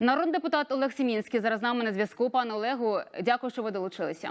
Народний депутат Олег Сімінський зараз з нами на зв'язку. Пане Олегу, дякую, що ви долучилися.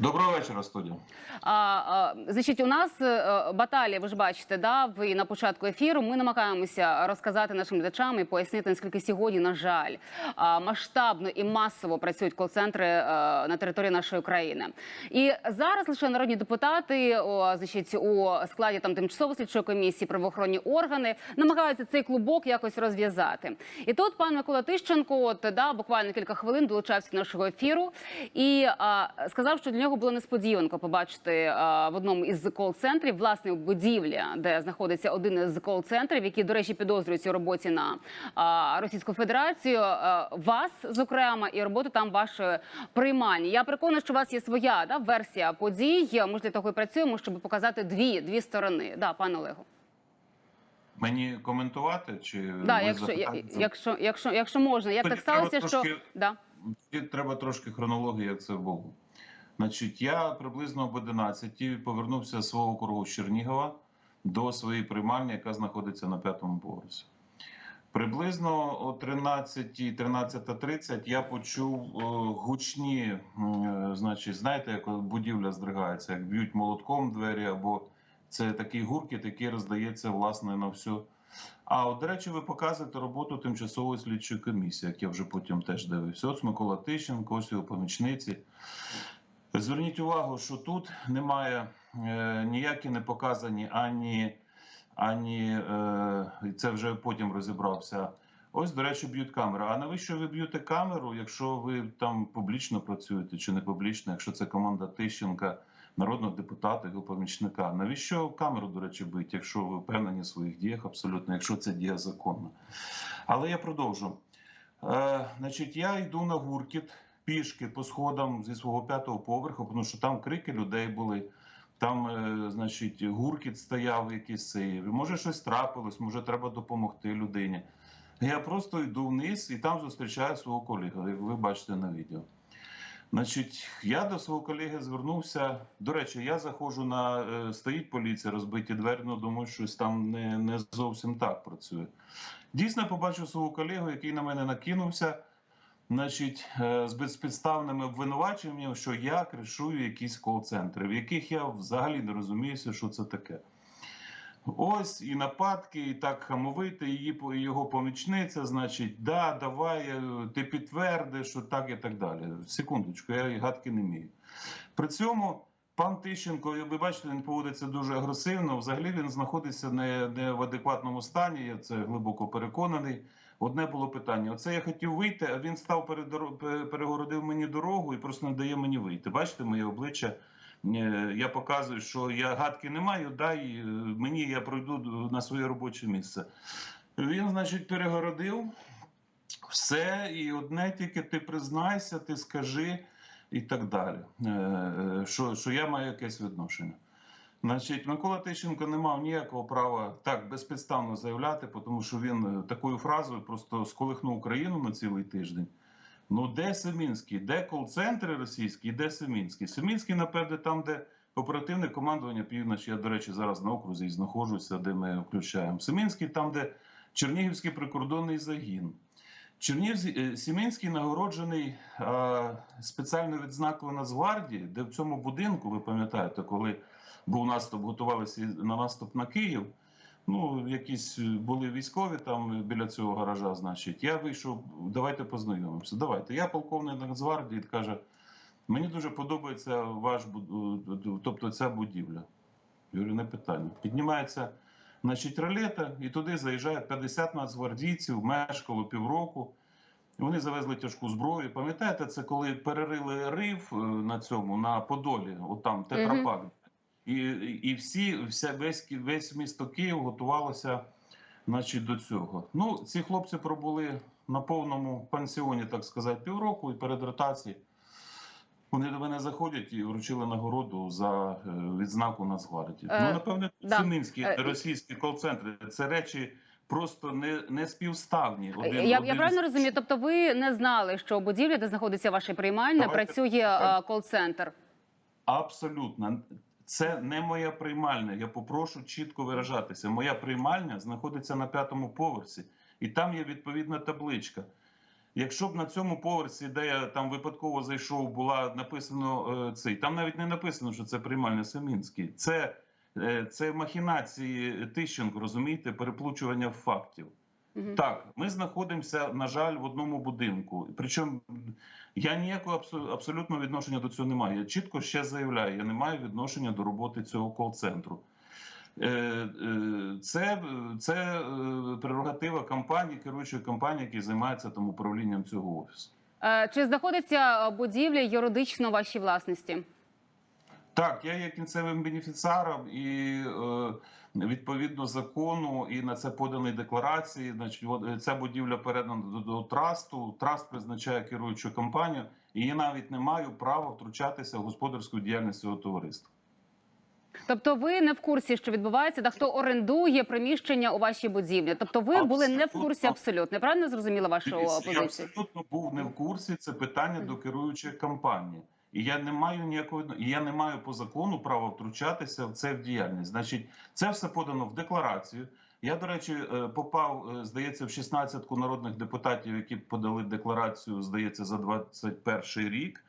Доброго вечора, студія. А, а, значить, у нас е, баталія, ви ж бачите, да, ви на початку ефіру. Ми намагаємося розказати нашим глядачам і пояснити, наскільки сьогодні, на жаль, а, масштабно і масово працюють кол-центри е, на території нашої країни. І зараз лише народні депутати, о, значить, у складі там тимчасової слідчої комісії, правоохоронні органи намагаються цей клубок якось розв'язати. І тут пан Микола Тищенко, от да, буквально кілька хвилин долучався до нашого ефіру і а, сказав, що для нього було несподіванко побачити а, в одному із кол-центрів власне будівля, де знаходиться один із кол-центрів, які, до речі, підозрюються у роботі на а, Російську Федерацію. а, вас, зокрема, і роботу там вашої приймальні. Я переконана, що у вас є своя да, версія подій. Ми ж для того і працюємо, щоб показати дві дві сторони. Да, пане Олегу. Мені коментувати чи Да, якщо, якщо, якщо, якщо можна, як Тоді так сталося, треба що да. Треба трошки хронології, як це було. Значить, я приблизно об 11 повернувся з свого округу Чернігова до своєї приймальні, яка знаходиться на п'ятому поверсі. Приблизно о 13-13.30 я почув е, гучні, е, значить, знаєте, як будівля здригається, як б'ють молотком двері, або це такий гуркіт, який роздається власне на всю. А от, до речі, ви показуєте роботу тимчасової слідчої комісії, як я вже потім теж дивився. Ось Микола Тищенко, ось його помічниці. Зверніть увагу, що тут немає е, ніякі не показані ані, ані е, це вже потім розібрався. Ось, до речі, б'ють камери. А навіщо ви б'єте камеру, якщо ви там публічно працюєте чи не публічно, якщо це команда Тищенка, народного депутата, його помічника? Навіщо камеру, до речі, бить, якщо ви впевнені в своїх діях абсолютно, якщо це дія законна? Але я продовжу. Е, значить, я йду на гуркіт пішки по сходам зі свого п'ятого поверху, тому що там крики людей були. Там, е, значить, гуркіт стояв якийсь цей. Може, щось трапилось, може, треба допомогти людині. Я просто йду вниз і там зустрічаю свого колегу, як ви бачите на відео. Значить, я до свого колеги звернувся. До речі, я заходжу на е, стоїть поліція, розбиті двері, ну думаю, щось там не, не зовсім так працює. Дійсно, побачив свого колегу, який на мене накинувся значить, е, з безпідставними обвинуваченнями, що я кришую якісь кол-центри, в яких я взагалі не розуміюся, що це таке. Ось і нападки, і так хамовити, її його помічниця, значить, да, давай, е, ти підтвердиш, що так і так далі. Секундочку, я гадки не вмію. При цьому пан Тищенко, ви бачите, він поводиться дуже агресивно. Взагалі він знаходиться не, не в адекватному стані. Я це глибоко переконаний. Одне було питання: оце я хотів вийти, а він став перегородив мені дорогу і просто не дає мені вийти. Бачите, моє обличчя. Е, Я показую, що я гадки не маю, дай е, мені я пройду на своє робоче місце. Він, значить, перегородив все, і одне тільки ти признайся, ти скажи і так далі. Е, Що, що я маю якесь відношення. Значить, Микола Тищенко не мав ніякого права так безпідставно заявляти, тому що він е, такою фразою просто сколихнув Україну на цілий тиждень. Ну, де Семінський? Де кол-центри російські, де Семінський? Семінський, напевне, там, де оперативне командування північ. Я, до речі, зараз на окрузі знаходжуся, де ми включаємо. Семінський там, де Чернігівський прикордонний загін. Чернігів е, Сімінський нагороджений а, спеціальною відзнакою Нацгвардії, де в цьому будинку, ви пам'ятаєте, коли був наступ, готувалися на наступ на Київ. Ну, якісь були військові там біля цього гаража, значить. Я вийшов, давайте познайомимося. Давайте. Я полковник Нацгвардії каже, мені дуже подобається ваш буд- тобто ця будівля. Я говорю, не питання. Піднімається значить, ролета, і туди заїжджає 50 нацгвардійців, мешкало півроку. Вони завезли тяжку зброю. Пам'ятаєте, це коли перерили рив е, на цьому, на Подолі, отам тетрапак. І, і всі, вся, весь, весь місто Київ готувалося значить, до цього. Ну, ці хлопці пробули на повному пансіоні, так сказати, півроку, і перед ротацією вони до мене заходять і вручили нагороду за е, відзнаку Нацгвардії. Е, ну, напевне, да. Е, російські кол-центри це речі просто не, не співставні. Один, я, я правильно розумію? Тобто, ви не знали, що у будівлі, де знаходиться ваша приймальня, Давайте працює е, кол-центр. Абсолютно. Це не моя приймальня. Я попрошу чітко виражатися. Моя приймальня знаходиться на п'ятому поверсі, і там є відповідна табличка. Якщо б на цьому поверсі, де я там випадково зайшов, була написано е, цей, там навіть не написано, що це приймальня Семінський. Це, е, це махінації Тищенко, розумієте, переплучування фактів. Так, ми знаходимося, на жаль, в одному будинку. Причому я ніякого абсо- абсолютного відношення до цього не маю. Я чітко ще заявляю, я не маю відношення до роботи цього кол-центру. Е, е, Це, це е, прерогатива компанії, керуючої компанії, які займаються там управлінням цього офісу. Чи знаходиться будівля юридично у вашій власності? Так, я є кінцевим бенефіціаром і е, відповідно закону, і на це подані декларації. Значить, е, ця будівля передана до, трасту. Траст призначає керуючу компанію, і я навіть не маю права втручатися в господарську діяльність цього товариства. Тобто ви не в курсі, що відбувається, та хто орендує приміщення у вашій будівлі? Тобто ви були не в курсі Абсолютно. абсолютно. Я правильно зрозуміла вашу Дивіться, Я абсолютно був не в курсі. Це питання до керуючої компанії. І я не маю ніякого і я не маю по закону права втручатися в це в діяльність. Значить, це все подано в декларацію. Я, до речі, е, попав, е, здається, в 16 народних депутатів, які подали декларацію, здається, за 21 рік.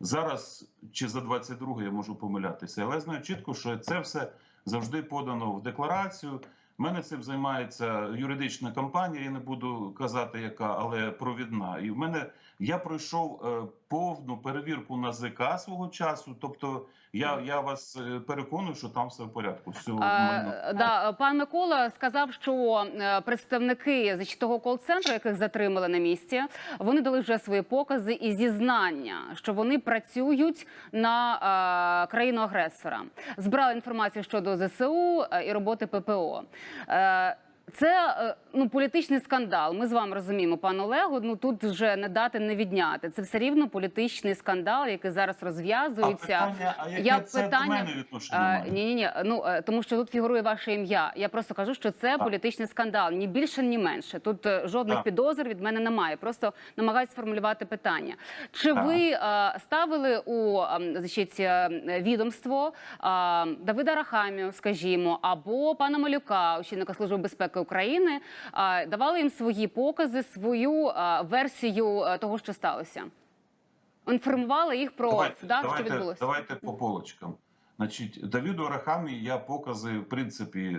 Зараз чи за 22 я можу помилятися, але знаю чітко, що це все завжди подано в декларацію. Мене цим займається юридична компанія. Я не буду казати, яка, але провідна. І в мене я пройшов е, повну перевірку на ЗК свого часу. Тобто, я, я вас е, переконую, що там все в порядку. Все. Е, да, пан Микола сказав, що е, представники зачитого кол-центру, яких затримали на місці, вони дали вже свої покази і зізнання, що вони працюють на е, країну агресора. Збирали інформацію щодо ЗСУ і роботи ППО. Це ну політичний скандал. Ми з вами розуміємо, пане Олегу. Ну тут вже не дати не відняти. Це все рівно політичний скандал, який зараз А розв'язується. питання, а яке Я це питання- до мене має? Ні, ні, ні. Ну е, тому що тут фігурує ваше ім'я. Я просто кажу, що це Так. політичний скандал, ні більше, ні менше. Тут е, жодних Так. підозр від мене немає. Просто намагаюся сформулювати питання. Чи Так. ви е, ставили у е, значить, відомство е, Давида Рахамію, скажімо, або пана Малюка, очільника служби безпеки України, давали їм свої покази, свою версію е, того, що сталося? Інформували їх про давайте, да, що відбулося? давайте по полочкам. Значить, Давіду Арахамі я покази, в принципі, е,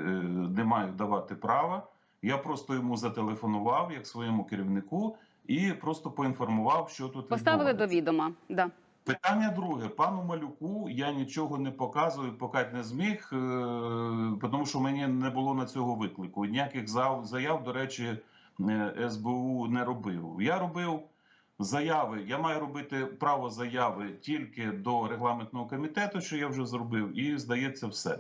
не маю давати права. Я просто йому зателефонував як своєму керівнику і просто поінформував, що тут Поставили до відома. Да. Питання друге. Пану малюку я нічого не показую, поки не зміг, е, тому що мені не було на цього виклику. Ніяких заяв, до речі, е, СБУ не робив. Я робив заяви. Я маю робити право заяви тільки до регламентного комітету, що я вже зробив, і здається, все.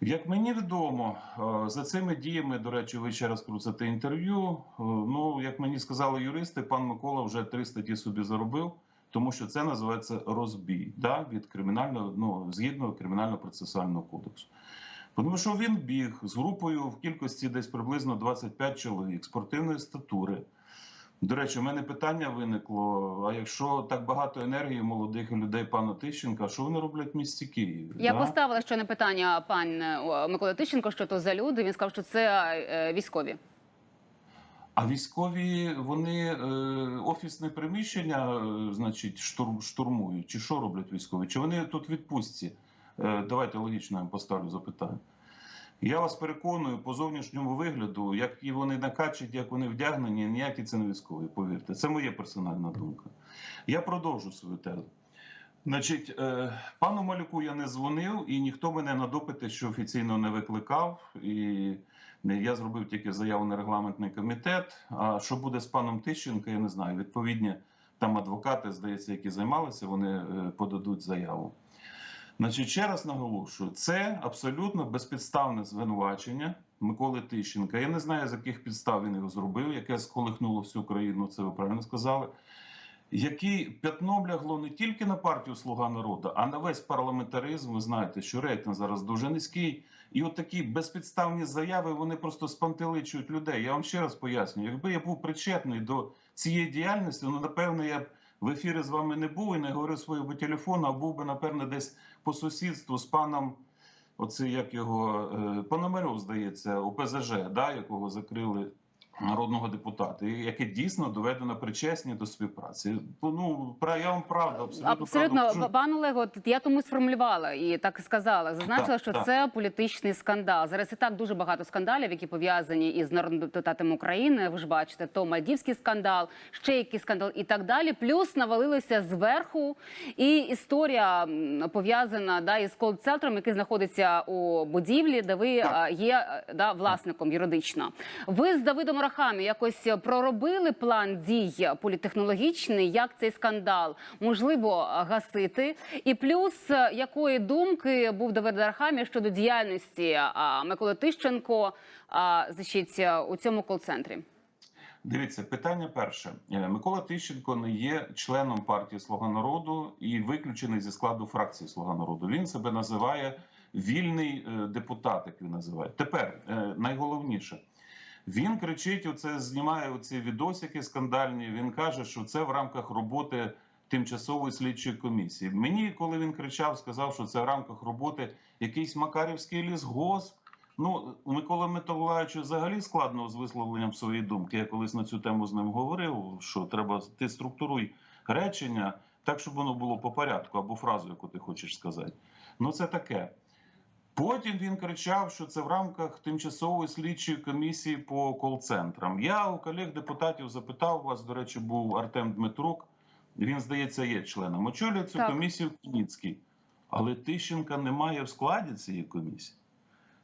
Як мені відомо, е, за цими діями, до речі, ви ще раз кажу, це те інтерв'ю. Ну, як мені сказали юристи, пан Микола вже три статті собі заробив, тому що це називається розбій да, від кримінального, ну, згідно кримінального процесуального кодексу. Тому що він біг з групою в кількості десь приблизно 25 чоловік спортивної статури. До речі, у мене питання виникло: а якщо так багато енергії молодих людей пана Тищенка, що вони роблять в місті Києві? Я да? поставила ще на питання пан е, Микола Тищенко, що то за люди. Він сказав, що це е, військові. А військові вони е, офісне приміщення, е, значить, штур, штурмують. Чи що роблять військові? Чи вони тут відпустці? Е, давайте логічно я поставлю запитання. Я вас переконую по зовнішньому вигляду, як і вони накачать, як вони вдягнені, ніякі це не військові, повірте. Це моя персональна думка. Я продовжу свою тезу. Значить, е, пану Малюку я не дзвонив, і ніхто мене на допити, що офіційно не викликав. І я зробив тільки заяву на регламентний комітет. А що буде з паном Тищенко, я не знаю. Відповідні там адвокати, здається, які займалися, вони е, подадуть заяву. Значить, ще раз наголошую, це абсолютно безпідставне звинувачення Миколи Тищенка. Я не знаю, з яких підстав він його зробив, яке сколихнуло всю країну, це ви правильно сказали. Які п'ятном лягло не тільки на партію Слуга народу, а на весь парламентаризм. Ви знаєте, що рейтинг зараз дуже низький. І от такі безпідставні заяви вони просто спантеличують людей. Я вам ще раз поясню, якби я був причетний до цієї діяльності, ну напевно, я б в ефірі з вами не був і не говорив своєму телефону, а був би, напевно, десь по сусідству з паном, оце як його е, Пономарьов, здається, ОПЗЖ, да, якого закрили народного депутата, яке дійсно доведено причесні до співпраці. Ну я вам правда абсолютно, Абсолютно, правду пан Олего, от я тому сформулювала і так сказала. Зазначила, Так, що так. це політичний скандал. Зараз і так дуже багато скандалів, які пов'язані із народним депутатом України. Ви ж бачите, то мальдівський скандал, ще якийсь скандал і так далі. Плюс навалилися зверху. І історія пов'язана да із кол-центром, який знаходиться у будівлі, де ви Так. є е, да власником юридично. Ви з Давидом Рахамі якось проробили план дій політехнологічний, як цей скандал можливо гасити, і плюс е, якої думки був Давид Рахамі щодо діяльності а, Миколи Тищенко а, значить, е, у цьому кол-центрі? Дивіться, питання перше. Е, Микола Тищенко не є членом партії Слуга народу і виключений зі складу фракції Слуга народу. Він себе називає вільний е, депутат, як він називає. Тепер е, найголовніше. Він кричить: оце знімає оці відосики скандальні. Він каже, що це в рамках роботи тимчасової слідчої комісії. Мені, коли він кричав, сказав, що це в рамках роботи якийсь Макарівський лісгосп. Ну, у Миколи Миколаївича взагалі складно з висловленням своєї думки. Я колись на цю тему з ним говорив, що треба ти структуруй речення так, щоб воно було по порядку, або фразу, яку ти хочеш сказати. Ну, це таке. Потім він кричав, що це в рамках тимчасової слідчої комісії по кол-центрам. Я у колег-депутатів запитав вас, до речі, був Артем Дмитрук. Він, здається, є членом. Очолює цю Так. комісію Куніцький. Але Тищенка немає в складі цієї комісії.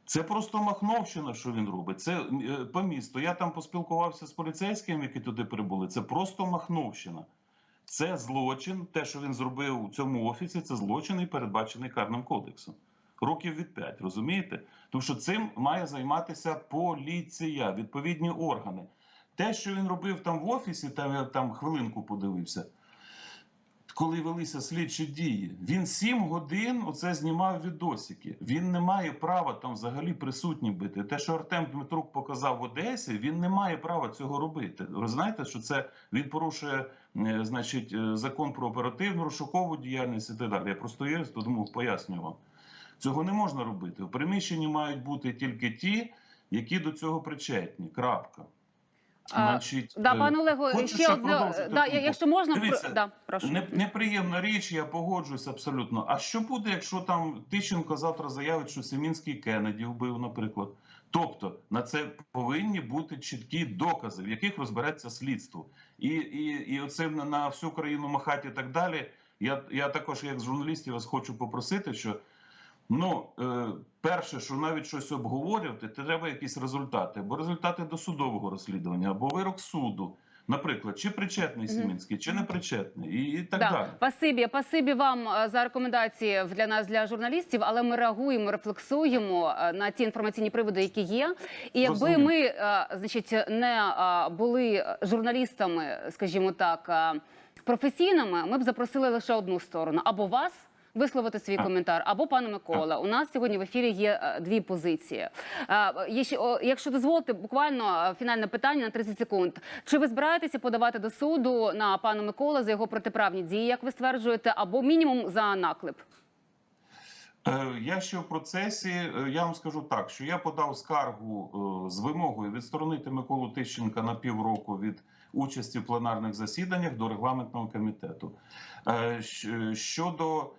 Це просто махновщина, що він робить. Це е, по місту. Я там поспілкувався з поліцейськими, які туди прибули. Це просто махновщина. Це злочин. Те, що він зробив у цьому офісі, це злочин і передбачений карним кодексом. Років від 5, розумієте? Тому що цим має займатися поліція, відповідні органи. Те, що він робив там в офісі, там я там хвилинку подивився. Коли велися слідчі дії, він сім годин оце знімав відосики. Він не має права там взагалі присутнім бути. Те, що Артем Дмитрук показав в Одесі, він не має права цього робити. Ви знаєте, що це він порушує, е, значить, е, закон про оперативну розшукову діяльність і так далі. Я просто є, тому пояснюю вам. Цього не можна робити. У приміщенні мають бути тільки ті, які до цього причетні. Крапка. А, Значить, Да, е, пане Олего, ще одне, да, якщо можна, Дивіться, да, прошу. Не, неприємна річ, я погоджуюсь абсолютно. А що буде, якщо там Тищенко завтра заявить, що Семінський Кеннеді вбив, наприклад? Тобто на це повинні бути чіткі докази, в яких розбереться слідство, і, і, і оце на, на всю країну махати і так далі. Я, я також, як журналістів, вас хочу попросити, що ну е, перше, що навіть щось обговорювати, треба якісь результати, або результати досудового розслідування, або вирок суду. Наприклад, чи причетний Мгм. Семінський, чи не причетний, і, і так да. далі. Пасибі, пасибі вам е, за рекомендації для нас, для журналістів, але ми реагуємо, рефлексуємо е, на ті інформаційні приводи, які є. І якби Розумію. ми, значить, не були журналістами, скажімо так, професійними, ми б запросили лише одну сторону або вас. Висловити свій коментар або пана Микола. У нас сьогодні в ефірі є е, дві позиції. Якщо дозволите, буквально е, фінальне питання на 30 секунд. Чи ви збираєтеся подавати до суду на пана Микола за його протиправні дії, як ви стверджуєте, або мінімум за наклеп? Е, Я ще в процесі. Я вам скажу так, що я подав скаргу з вимогою відсторонити Миколу Тищенка на півроку від участі в пленарних засіданнях до регламентного комітету. Щодо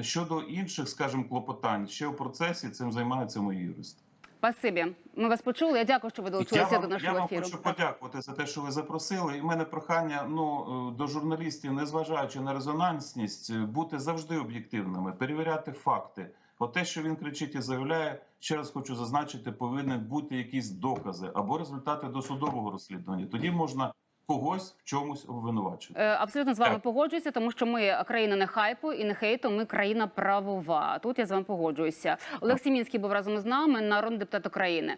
щодо інших, скажімо, клопотань, ще в процесі цим займаються мої юристи. Спасибі. Ми вас почули. Я дякую, що ви Я долучилися вам, до я нашого вам ефіру. хочу подякувати за те, що ви запросили. І в мене прохання ну е, до журналістів, незважаючи на резонансність, е, бути завжди об'єктивними, перевіряти факти. От те, що він кричить і заявляє, ще раз хочу зазначити, повинні бути якісь докази або результати досудового розслідування. Тоді можна когось в чомусь обвинувачити. Е, Абсолютно з вами Так. погоджуюся, тому що ми країна не хайпу і не хейту. Ми країна правова. Тут я з вами погоджуюся. Олег Сімінський був разом з нами, народний депутат України.